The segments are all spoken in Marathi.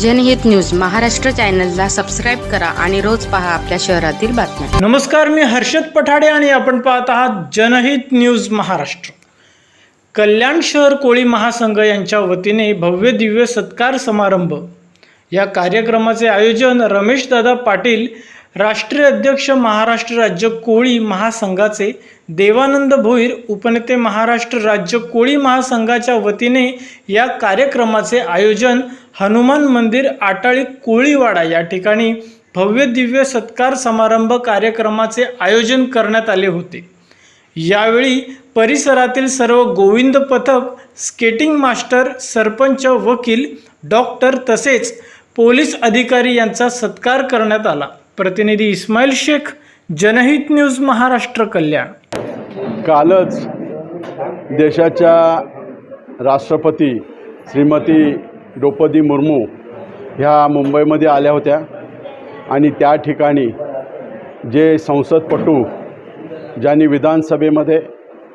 जनहित न्यूज महाराष्ट्र चॅनलला सबस्क्राईब करा आणि रोज पहा आपल्या शहरातील बातम्या. नमस्कार मी हर्षद पठाडे आणि आपण पाहत आहात जनहित न्यूज महाराष्ट्र. कल्याण शहर कोळी महासंघ यांच्या वतीने भव्य दिव्य सत्कार समारंभ. या कार्यक्रमाचे आयोजन रमेशदादा पाटील राष्ट्रीय अध्यक्ष महाराष्ट्र राज्य कोळी महासंघाचे देवानंद भोईर उपनेते महाराष्ट्र राज्य कोळी महासंघाच्या वतीने या कार्यक्रमाचे आयोजन हनुमान मंदिर आटाळी कोळीवाडा या ठिकाणी भव्य दिव्य सत्कार समारंभ कार्यक्रमाचे आयोजन करण्यात आले होते. यावेळी परिसरातील सर्व गोविंद पथक स्केटिंग मास्टर सरपंच वकील डॉक्टर तसेच पोलीस अधिकारी यांचा सत्कार करण्यात आला. प्रतिनिधी इस्माईल शेख जनहित न्यूज महाराष्ट्र कल्याण. कालच देशाच्या राष्ट्रपती श्रीमती द्रौपदी मुर्मू ह्या मुंबईमध्ये आल्या होत्या. आणि त्या ठिकाणी जे संसदपटू ज्यांनी विधानसभेमध्ये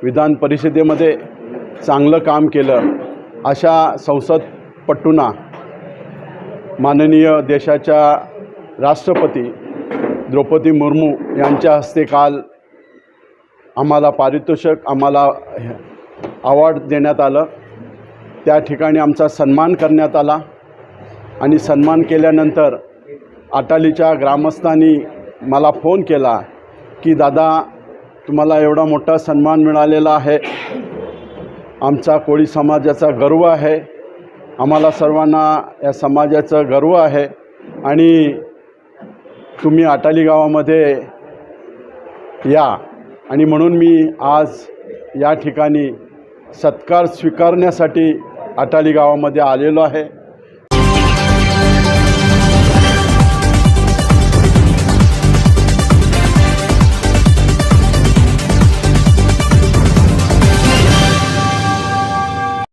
विधान परिषदेमध्ये चांगलं काम केलं अशा संसदपटूंना माननीय देशाच्या राष्ट्रपती द्रौपदी मुर्मू यांच्या हस्ते काल आम्हाला पारितोषिक आम्हाला अवॉर्ड देण्यात आलं. त्या ठिकाणी आमचा सन्मान करण्यात आला आणि सन्मान केल्यानंतर अटालीच्या ग्रामस्थांनी मला फोन केला की दादा तुम्हाला एवढा मोठा सन्मान मिळालेला आहे. आमचा कोळी समाजाचा गर्व आहे. आम्हाला सर्वांना या समाजाचं गर्व आहे. आणि तुम्ही आटाली गावामध्ये या. आणि म्हणून मी आज या ठिकाणी सत्कार स्वीकारण्यासाठी आटाली गावामध्ये आलेलो आहे.